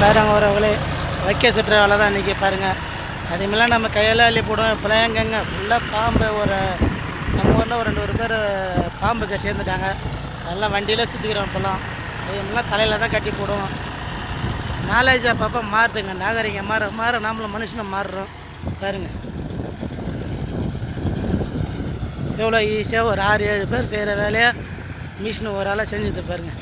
பாருங்க உறவுகளே வைக்க சுற்றுற அன்றைக்கி தான் இன்றைக்கி பாருங்கள் அதேமாதிரிலாம் நம்ம கையால் அள்ளி போடுவோம். இப்போலாம் எங்கெங்க ஃபுல்லாக பாம்பு ஒரு நம்ம ஊரில் ஒரு ரெண்டு ஒரு பேர் பாம்புக்கு சேர்ந்துட்டாங்க. அதெல்லாம் வண்டியில் சுற்றிக்கிறோம் இப்போலாம். அதேமாதிரிலாம் தலையில் தான் கட்டி போடுவோம். நாலேஜ் அப்பப்போ மாறுதுங்க. நாகரிகம் மாற மாற நம்மளும் மனுஷனும் மாறுறோம். பாருங்கள் எவ்வளோ ஈஸியாக ஒரு ஆறு ஏழு பேர் செய்கிற வேலையை? மிஷின் ஒரு ஆளாக செஞ்சுட்டு பாருங்கள்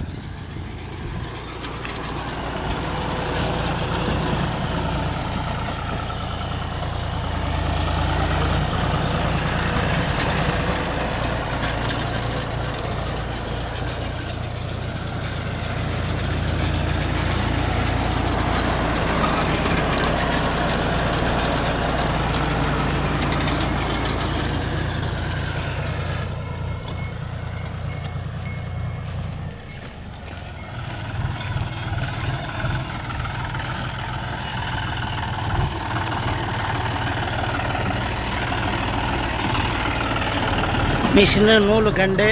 மிஷினு நூல் கண்டு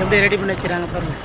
எப்படி ரெடி பண்ணி வச்சுறாங்க பாருங்கள்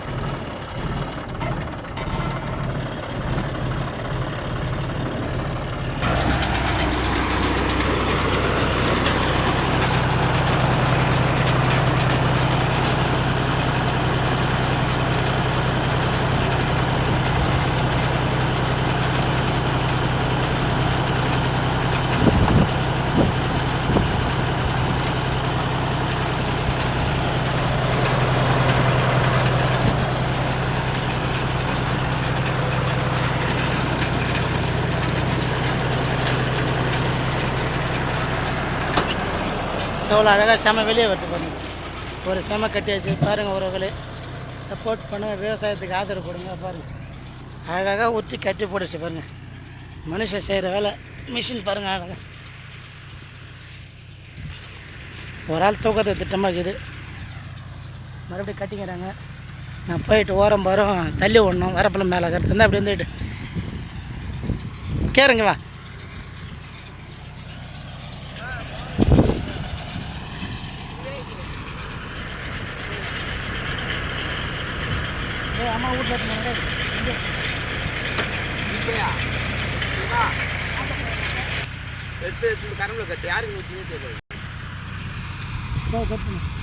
எவ்வளோ அழகாக செம வெளியே வருது பாருங்கள் ஒரு செம கட்டியாச்சு. பாருங்கள் உறவுகளே. சப்போர்ட் பண்ணுங்கள் விவசாயத்துக்கு ஆதரவு கொடுங்க. பாருங்கள் அழகாக ஊற்றி கட்டி போட்டுச்சு பாருங்கள் மனுஷன் செய்கிற வேலை. மிஷின் பாருங்கள் அழகாக ஒரு ஆள் தூக்கத்தை திட்டமாக இருக்குது மறுபடியும் கட்டிக்கிறாங்க. நான் போயிட்டு ஓரம் போகிறோம் தள்ளி ஓடணும். வரப்பில் மேலே கருத்து இருந்தால் அப்படி வந்துட்டு கேருங்க வா. அம்மா வீட்டில் எடுத்து கரம்பில் கட்டு. யாருக்கு ஊற்றி கட் பண்ணு